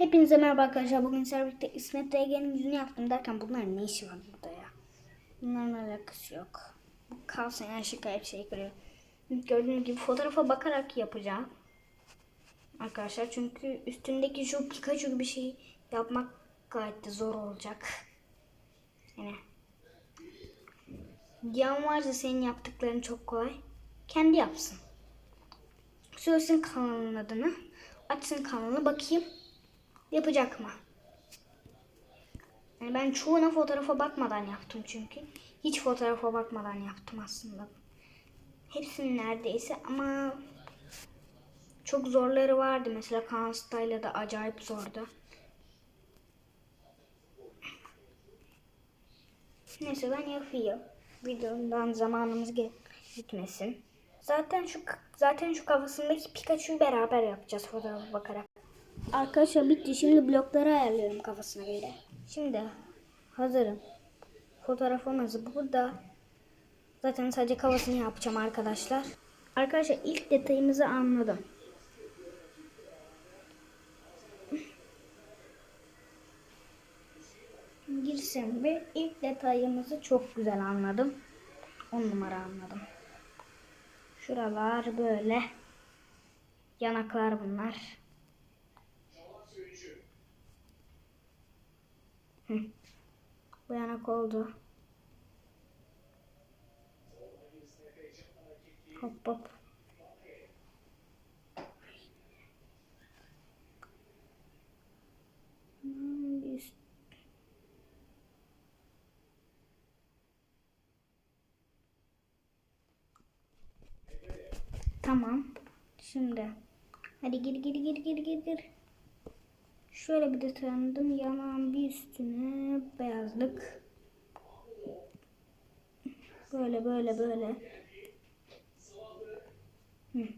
Hepinize merhaba arkadaşlar. Bugün birlikte İsmet Regen'in yüzünü yaptım derken bunların ne işi var burada ya? Bunların alakası yok. Bu kalsın yani şaka hep şey kırıyor. Gördüğünüz gibi fotoğrafa bakarak yapacağım. Arkadaşlar çünkü üstündeki şu Pikachu gibi şey yapmak gayet de zor olacak. Yani Yan varsa senin yaptıkların çok kolay. Kendi yapsın. Söylesin kanalın adını. Açsın kanalını bakayım. Yapacak mı? Yani ben çoğuna fotoğrafa bakmadan yaptım çünkü. Hiç fotoğrafa bakmadan yaptım aslında. Hepsinin neredeyse ama çok zorları vardı. Mesela Kaan Style'da da acayip zordu. Neyse ben yapayım. Videodan zamanımız gitmesin. Zaten şu zaten şu kafasındaki Pikachu'yu beraber yapacağız fotoğrafa bakarak. Arkadaşlar bitti. Şimdi blokları ayarlıyorum kafasına göre. Şimdi hazırım. Fotoğrafımız burada. Zaten sadece kafasını yapacağım arkadaşlar. Arkadaşlar ilk detayımızı anladım. Girsin ve ilk detayımızı çok güzel anladım. 10 numara anladım. Şuralar böyle. Yanaklar bunlar. Bu yanak oldu. Hop hop. Tamam. Şimdi. Hadi gir gir gir gir gir gir. Şöyle bir de tanıdım. Yanağın bir üstüne beyazlık. Böyle böyle böyle. Hı.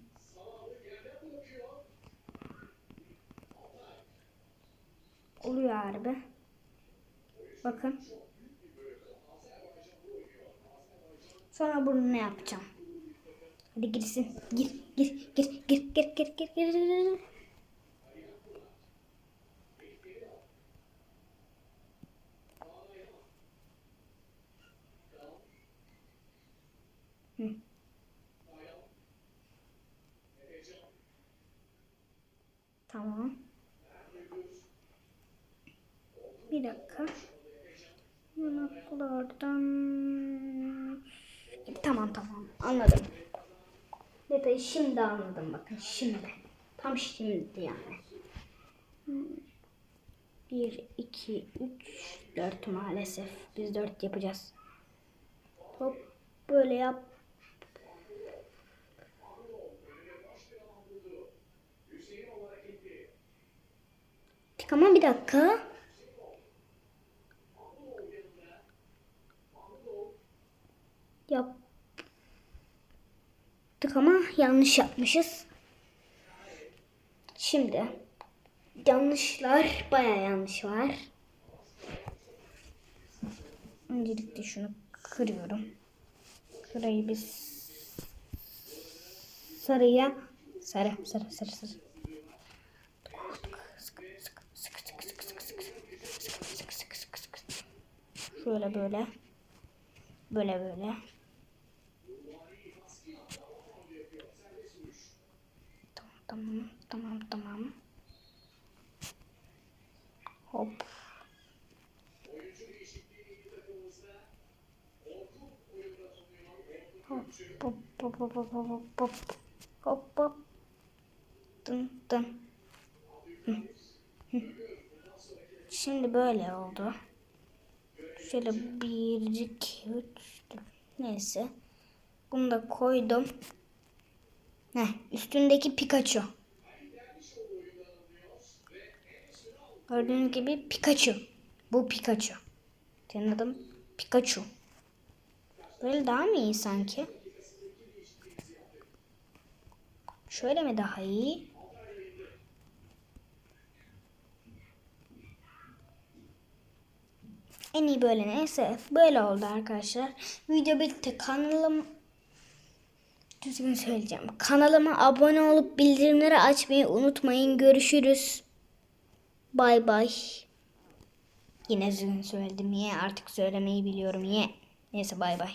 Oluyor harbi. Bakın. Sonra burnunu yapacağım. Hadi girsin. Gir, gir, gir, gir, gir, gir, gir, gir, Tamam. Bir dakika. Yanaklardan... Tamam tamam anladım. Detayı şimdi anladım bakın şimdi. Tam şimdi yani. Bir, iki, üç, dört maalesef. Biz dört yapacağız. Hop böyle yap. Ama bir dakika. Yaptık ama yanlış yapmışız. Şimdi yanlışlar baya yanlış var. Öncelikle şunu kırıyorum. Şurayı biz sarıya sarı sarı sarı sarı. Şöyle böyle. Böyle böyle. Tamam tamam tamam. Hop. Hop hop hop hop hop hop hop hop Dın dın. Şimdi böyle oldu. Şöyle bir, iki, üç. Neyse. Bunu da koydum. Heh, üstündeki Pikachu. Gördüğünüz gibi Pikachu. Bu Pikachu. Senin adın Pikachu. Böyle daha mı iyi sanki? Şöyle mi daha iyi? En iyi böyle neyse. Böyle oldu arkadaşlar. Video bitti. Kanalım düzgün söyleyeceğim. Kanalıma abone olup bildirimleri açmayı unutmayın. Görüşürüz. Bay bay. Yine zın söyledim. Niye? Artık söylemeyi biliyorum. Niye? Neyse bay bay.